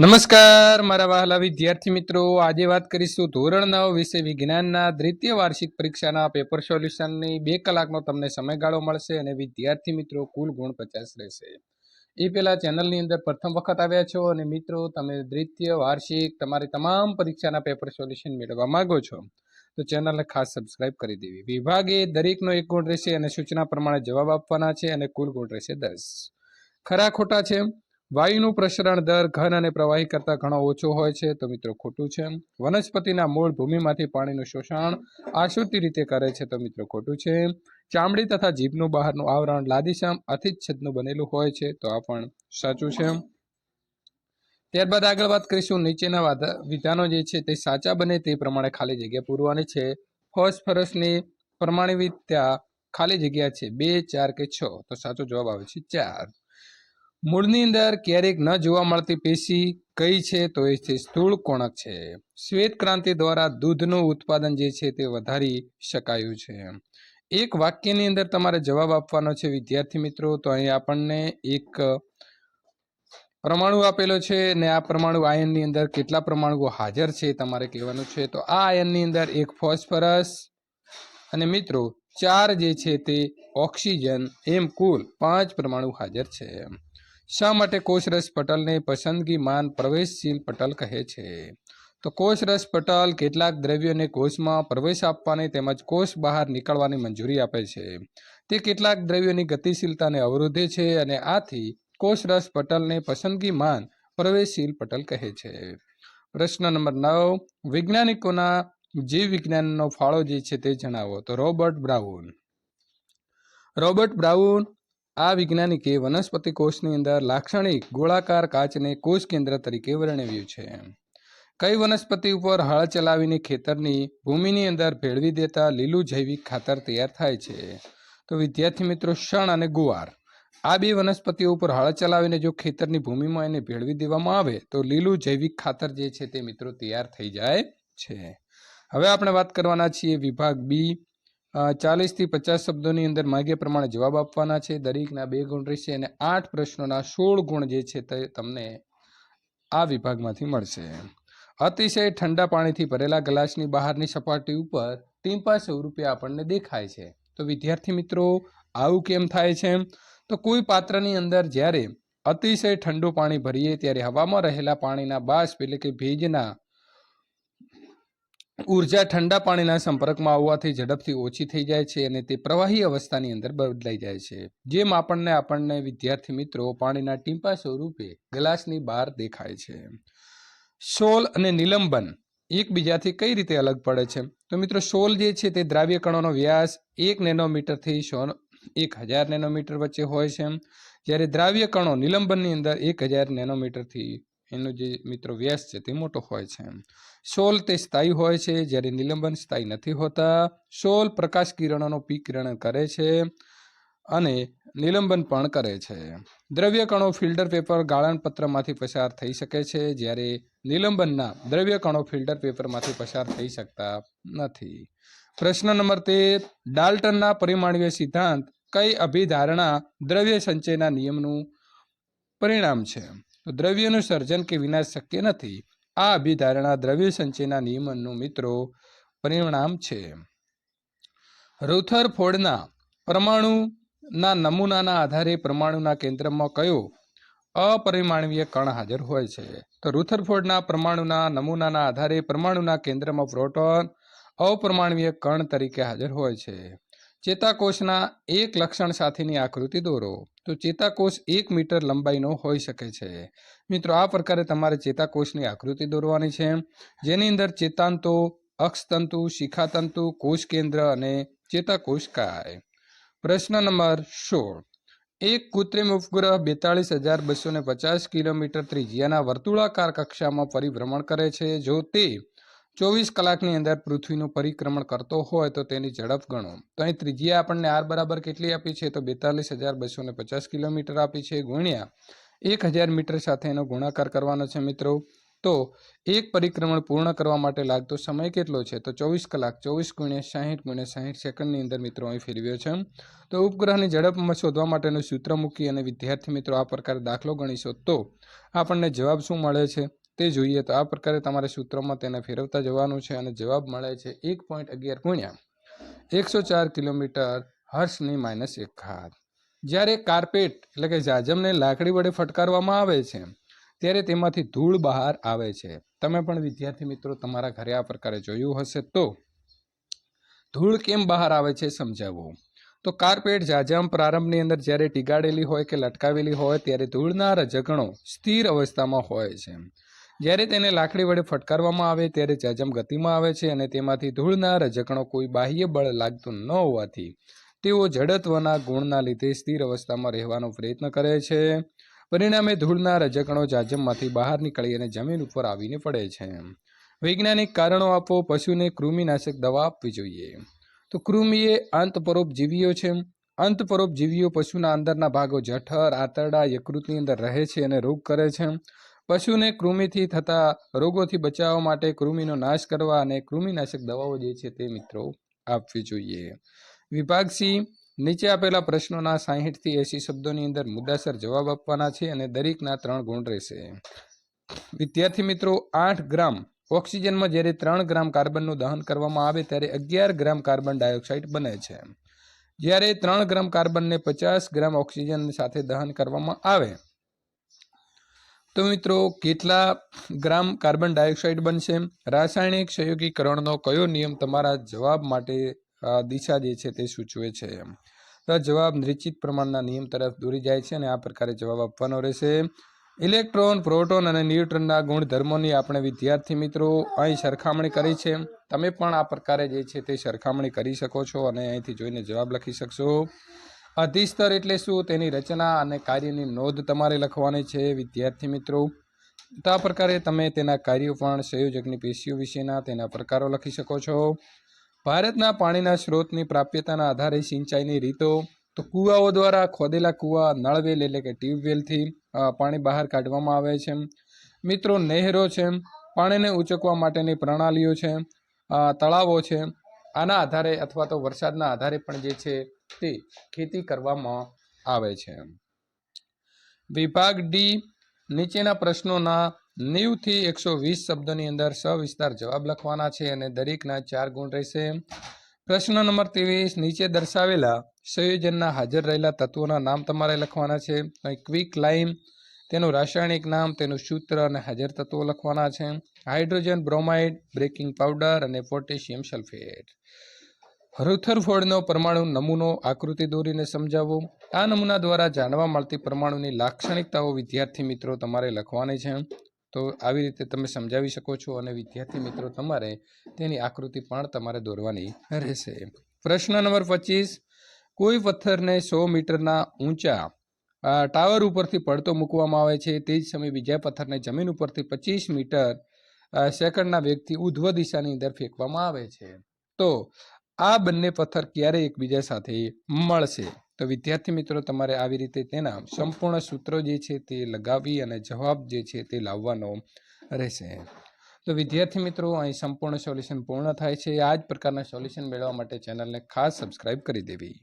નમસ્કાર, મારા વહાલા વિદ્યાર્થી મિત્રો. આજે વાત કરીશું ધોરણ નવ વિષય વિજ્ઞાનના દ્વિતીય વાર્ષિક પરીક્ષાના પેપર સોલ્યુશનની બે કલાકનો તમને સમયગાળો મળશે અને વિદ્યાર્થી મિત્રો, કુલ ગુણ પચાસ રહેશે. એ પહેલાં ચેનલની અંદર પ્રથમ વખત આવ્યા છો અને મિત્રો, તમે દ્વિતીય વાર્ષિક તમારી તમામ પરીક્ષાના પેપર સોલ્યુશન મેળવવા માંગો છો, તો ચેનલને ખાસ સબસ્ક્રાઇબ કરી દેવી. વિભાગે દરેકનો એક ગુણ રહેશે અને સૂચના પ્રમાણે જવાબ આપવાના છે અને કુલ ગુણ રહેશે દસ. ખરા ખોટા છે? વાયુનું પ્રસરણ દર ઘન અને પ્રવાહી કરતાં ઘણો ઓછો હોય છે. તો મિત્રો, ખોટું છે વનસ્પતિના મૂળ ભૂમિમાંથી પાણીનું શોષણ આશુતિ રીતે કરે છે. તો મિત્રો, ખોટું છે ચામડી તથા જીભનું બહારનું આવરણ લાદીશામ અતિચ્છદનું બનેલું હોય છે. તો આ પણ સાચું છે ત્યારબાદ આગળ વાત કરીશું નીચેના વાધા- વિધાનો જે છે તે સાચા બને તે પ્રમાણે ખાલી જગ્યા પૂરવાની છે. ફોસ્ફરસની પ્રમાણિતતા ખાલી જગ્યા છે બે, ચાર કે છ? તો સાચો જવાબ આવે છે ચાર. મૂળની અંદર ક્યારેક ન જોવા મળતી પેશી કઈ છે તો એ છે સ્થૂળ કોણક છે. શ્વેત ક્રાંતિ દ્વારા દૂધનું ઉત્પાદન જે છે તે વધારી શકાયું છે. એક વાક્યની અંદર તમારે જવાબ આપવાનો છે, વિદ્યાર્થી મિત્રો, તો અહીં આપણને એક પરમાણુ આપેલો છે ને આ પરમાણુ આયનની અંદર કેટલા પરમાણુઓ હાજર છે તમારે કહેવાનું છે. તો આ આયનની અંદર એક ફોસ્ફરસ અને મિત્રો, ચાર જે છે તે ઓક્સિજન, એમ કુલ પાંચ પરમાણુ હાજર છે. શા માટે કોશરસ પટલને પસંદગી માન પ્રવેશશીલ પટલ કહે છે? તો કોષરસ પટલ કેટલાક દ્રવ્યોને કોષમાં પ્રવેશ આપવાની તેમજ કોષ બહાર નીકળવાની મંજૂરી આપે છે. તે કેટલાક દ્રવ્યોની ગતિશીલતાને અવરોધે છે અને આથી કોષરસ પટલને પસંદગી માન પ્રવેશશીલ પટલ કહે છે. પ્રશ્ન નંબર નવ, વૈજ્ઞાનિકોના જીવ વિજ્ઞાનનો ફાળો જે છે તે જણાવો. તો રોબર્ટ બ્રાઉન. રોબર્ટ બ્રાઉન આ વૈજ્ઞાનિકે વનસ્પતિ કોષની અંદર લાક્ષણિક ગોળાકાર કાચને કોષ કેન્દ્ર તરીકે વર્ણવ્યું છે. કઈ વનસ્પતિ ઉપર હળ ચલાવીને ખેતરની ભૂમિની અંદર ભેળવી દેતા લીલું જૈવિક ખાતર તૈયાર થાય છે? તો વિદ્યાર્થી મિત્રો શણ અને ગુવાર. આ બે વનસ્પતિઓ ઉપર હળ ચલાવીને જો ખેતરની ભૂમિમાં એને ભેળવી દેવામાં આવે, તો લીલું જૈવિક ખાતર જે છે તે મિત્રો તૈયાર થઈ જાય છે. હવે આપણે વાત કરવાના છીએ વિભાગ બી ચાલીસથી પચાસ શબ્દોની અંદર માગ્યા પ્રમાણે જવાબ આપવાના છે. દરેકના બે ગુણ રહેશે અને આઠ પ્રશ્નોના સોળ ગુણ જે છે તે તમને આ વિભાગમાંથી મળશે. અતિશય ઠંડા પાણીથી ભરેલા ગ્લાસની બહારની સપાટી ઉપર ટીમ્પા રૂપિયા આપણને દેખાય છે. તો વિદ્યાર્થી મિત્રો, આવું કેમ થાય છે? તો કોઈ પાત્રની અંદર જ્યારે અતિશય ઠંડુ પાણી ભરીએ ત્યારે હવામાં રહેલા પાણીના બાષ્પ એટલે કે ભેજના ઊર્જા ઠંડા પાણીના સંપર્કમાં આવવાથી ઝડપથી ઓછી થઈ જાય છે અને તે પ્રવાહી અવસ્થાની અંદર બદલાઈ જાય છે. જેમ આપણને આપણને વિદ્યાર્થી મિત્રો, પાણીના ટીમ્પા સ્વરૂપે ગ્લાસની બહાર દેખાય છે. શોલ અને નિલંબન એકબીજાથી કઈ રીતે અલગ પડે છે? તો મિત્રો શોલ જે છે તે દ્રાવ્ય કણોનો વ્યાસ એક નેનોમીટરથી સો એક હજાર નેનોમીટર વચ્ચે હોય છે. જ્યારે દ્રાવ્ય કણો નિલંબનની અંદર એક હજાર નેનોમીટરથી એનો જે મિત્રો વ્યાસ છે તે મોટો હોય છે. શોલ તે સ્થાયી હોય છે જ્યારે નિલંબન સ્થાયી નથી હોતા. શોલ પ્રકાશ કિરણોનો કિરણ કરે છે અને નિલંબન પણ કરે છે. દ્રવ્ય કણો ફિલ્ટર પેપર ગાળણ પત્રમાંથી પસાર થઈ શકે છે જ્યારે નિલંબનના દ્રવ્ય કણો ફિલ્ટર પેપરમાંથી પસાર થઈ શકતા નથી. પ્રશ્ન નંબર તેર. ડાલ્ટનના પરિમાણીય સિદ્ધાંત કઈ અભિધારણા દ્રવ્ય સંચયના નિયમનું પરિણામ છે? તો દ્રવ્યનું સર્જન કે વિનાશ શક્ય નથી. આ અભિધારણા દ્રવ્ય સંચયના નિયમનનું મિત્રો પરિણામ છે. રુથરફોર્ડના પરમાણુના નમૂનાના આધારે પરમાણુના કેન્દ્રમાં કયો અપરિમાણવીય કણ હાજર હોય છે? તો રુથરફોર્ડના પરમાણુના નમૂનાના આધારે પરમાણુના કેન્દ્રમાં પ્રોટોન અપરમાણવીય કણ તરીકે હાજર હોય છે. ચેતાકોષના એક લક્ષણ સાથેની આકૃતિ દોરો. તો ચેતાકોષ એક મીટર લંબાઈનો હોઈ શકે છે. મિત્રો, આ પ્રકારે તમારે ચેતાકોષની આકૃતિ દોરવાની છે. જેની અંદર ચેતાંતો, અક્ષતંતુ, શિખાતંતુ, કોષ કેન્દ્ર અને ચેતાકોષ કાય. પ્રશ્ન નંબર સોળ. એક કૃત્રિમ ઉપગ્રહ બેતાળીસ હજાર બસો પચાસ કિલોમીટર ત્રિજ્યાના વર્તુળાકાર કક્ષામાં પરિભ્રમણ કરે છે. જો તે ચોવીસ કલાકની અંદર પૃથ્વીનું પરિક્રમણ કરતો હોય તો તેની ઝડપ ગણો. તો અહીં ત્રિજ્યા આપણને આર બરાબર કેટલી આપી છે? તો બેતાલીસ હજાર બસો ને પચાસ કિલોમીટર આપી છે. ગુણ્યા એક હજાર મીટર સાથે એનો ગુણાકાર કરવાનો છે મિત્રો. તો એક પરિક્રમણ પૂર્ણ કરવા માટે લાગતો સમય કેટલો છે? તો ચોવીસ કલાક, ચોવીસ ગુણ્યા સાહીઠ ગુણ્યા સાહીઠ સેકન્ડની અંદર મિત્રો અહીં ફેરવ્યો છે. તો ઉપગ્રહની ઝડપ શોધવા માટેનું સૂત્ર મૂકી અને વિદ્યાર્થી મિત્રો આ પ્રકારે દાખલો ગણીશો તો આપણને જવાબ શું મળે છે? તે જોઈએ તો આ પ્રકારે તમારે સૂત્રમાં તેને ફેરવતા જવાનું છે અને જવાબ મળે છે એક પોઈન્ટ અગિયાર ગુણ્યા એકસો ચાર કિલોમીટર હર્ષની માઇનસ એક ઘાત. જ્યારે કાર્પેટ એટલે કે જાજમને લાકડી વડે ફટકારવામાં આવે છે, ત્યારે તેમાંથી ધૂળ બહાર આવે છે. તમે પણ વિદ્યાર્થી મિત્રો તમારા ઘરે આ પ્રકારે જોયું હશે તો ધૂળ કેમ બહાર આવે છે સમજાવવું તો કાર્પેટ જાજમ પ્રારંભની અંદર જ્યારે ટીગાડેલી હોય કે લટકાવેલી હોય, ત્યારે ધૂળના રજગણો સ્થિર અવસ્થામાં હોય છે. જ્યારે તેને લાકડી વડે ફટકારવામાં આવે ત્યારે જાજમ ગતિમાં આવે છે અને તેમાંથી ધૂળના રજકણો કોઈ બાહ્ય બળ લાગતું ન હોવાથી તેઓ જડત્વના ગુણના લીધે સ્થિર અવસ્થામાં રહેવાનો પ્રયત્ન કરે છે. પરિણામે ધૂળના રજકણો જાજમમાંથી બહાર નીકળી અને જમીન ઉપર આવીને પડે છે. વૈજ્ઞાનિક કારણો આપો, પશુને કૃમિનાશક દવા આપવી જોઈએ. તો કૃમિ એ અંતપરોપજીવીઓ છે. અંતપરોપજીવીઓ પશુના અંદરના ભાગો જઠર, આંતરડા, યકૃતની અંદર રહે છે અને રોગ કરે છે. પશુને કૃમિથી થતા રોગોથી બચાવવા માટે કૃમિનો નાશ કરવા અને કૃમિનાશક દવાઓ જે છે તે મિત્રો આપવી જોઈએ. વિભાગ સી નીચે આપેલા પ્રશ્નોના સાહીઠથી એંસી શબ્દોની અંદર મુદ્દાસર જવાબ આપવાના છે અને દરેકના ત્રણ ગુણ રહેશે. વિદ્યાર્થી મિત્રો, આઠ ગ્રામ ઓક્સિજનમાં જ્યારે ત્રણ ગ્રામ કાર્બનનું દહન કરવામાં આવે ત્યારે અગિયાર ગ્રામ કાર્બન ડાયોક્સાઇડ બને છે. જ્યારે ત્રણ ગ્રામ કાર્બનને પચાસ ગ્રામ ઓક્સિજન સાથે દહન કરવામાં આવે તો મિત્રો, કેટલા ગ્રામ કાર્બન ડાયોક્સાઇડ બનશે? રાસાયણિક સંયોગીકરણનો કયો નિયમ તમારા જવાબ માટે દિશા જે છે તે સૂચવે છે તો જવાબ નિશ્ચિત પ્રમાણના નિયમ તરફ દોરી જાય છે અને આ પ્રકારે જવાબ આપવાનો રહેશે. ઇલેક્ટ્રોન, પ્રોટોન અને ન્યુટ્રોનના ગુણધર્મોની આપણે વિદ્યાર્થી મિત્રો અહીં સરખામણી કરી છે. તમે પણ આ પ્રકારે જે છે તે સરખામણી કરી શકો છો અને અહીંથી જોઈને જવાબ લખી શકશો. અધિસ્તર એટલે શું? તેની રચના અને કાર્યની નોંધ તમારે લખવાની છે, વિદ્યાર્થી મિત્રો. તો આ પ્રકારે તમે તેના કાર્યો પણ સંયોજકની પેશીઓ વિશેના તેના પ્રકારો લખી શકો છો. ભારતના પાણીના સ્ત્રોતની પ્રાપ્યતાના આધારે સિંચાઈની રીતો. તો કૂવાઓ દ્વારા ખોદેલા કૂવા નળવેલ એટલે કે ટ્યુબવેલથી પાણી બહાર કાઢવામાં આવે છે. મિત્રો, નહેરો છે. પાણીને ઉચકવા માટેની પ્રણાલીઓ છે. તળાવો છે. આના આધારે અથવા તો વરસાદના આધારે પણ જે છે તે ખેતી કરવામાં આવે છે. વિભાગ ડી, નીચેના પ્રશ્નોના નેવથી એકસો વીસ શબ્દોની અંદર સવિસ્તાર જવાબ લખવાના છે અને દરેકના ચાર ગુણ રહેશે. પ્રશ્ન નંબર ત્રેવીસ, નીચે દર્શાવેલા સંયોજનના હાજર રહેલા તત્વોના નામ તમારે લખવાના છે. ક્વિક લાઇમ તેનું રાસાયણિક નામ, તેનું સૂત્ર અને હાજર તત્વો લખવાના છે. હાઇડ્રોજન બ્રોમાઇડ, બ્રેકિંગ પાવડર અને પોટેશિયમ સલ્ફેટ. રથરફોર્ડનો પરમાણુ નમૂનો આકૃતિ દોરીને સમજાવો. આ નમૂના દ્વારા જાણવા મળતી પરમાણુની લાક્ષણિકતાઓ વિદ્યાર્થી મિત્રો તમારે લખવાની છે. તો આવી રીતે તમે સમજાવી શકો છો અને વિદ્યાર્થી મિત્રો તમારે તેની આકૃતિ પણ તમારે દોરવાની રહેશે. પ્રશ્ન નંબર પચીસ. કોઈ પથ્થરને સો મીટરના ઊંચા ટાવર ઉપરથી પડતો મૂકવામાં આવે છે. તે જ સમયે બીજા પથ્થરને જમીન ઉપરથી પચીસ મીટર સેકન્ડના વેગથી ઉધ્વ દિશાની અંદર ફેંકવામાં આવે છે. તો આ બંને પથ્થર ક્યારે એકબીજા સાથે મળશે. તો વિદ્યાર્થી મિત્રો, તમારે આવી રીતે તેના સંપૂર્ણ સૂત્રો જે છે તે લગાવી અને જવાબ જે છે તે લાવવાનો રહેશે. તો વિદ્યાર્થી મિત્રો, અહીં સંપૂર્ણ સોલ્યુશન પૂર્ણ થાય છે. આ જ પ્રકારના સોલ્યુશન મેળવવા માટે ચેનલને ખાસ સબસ્ક્રાઇબ કરી દેવી.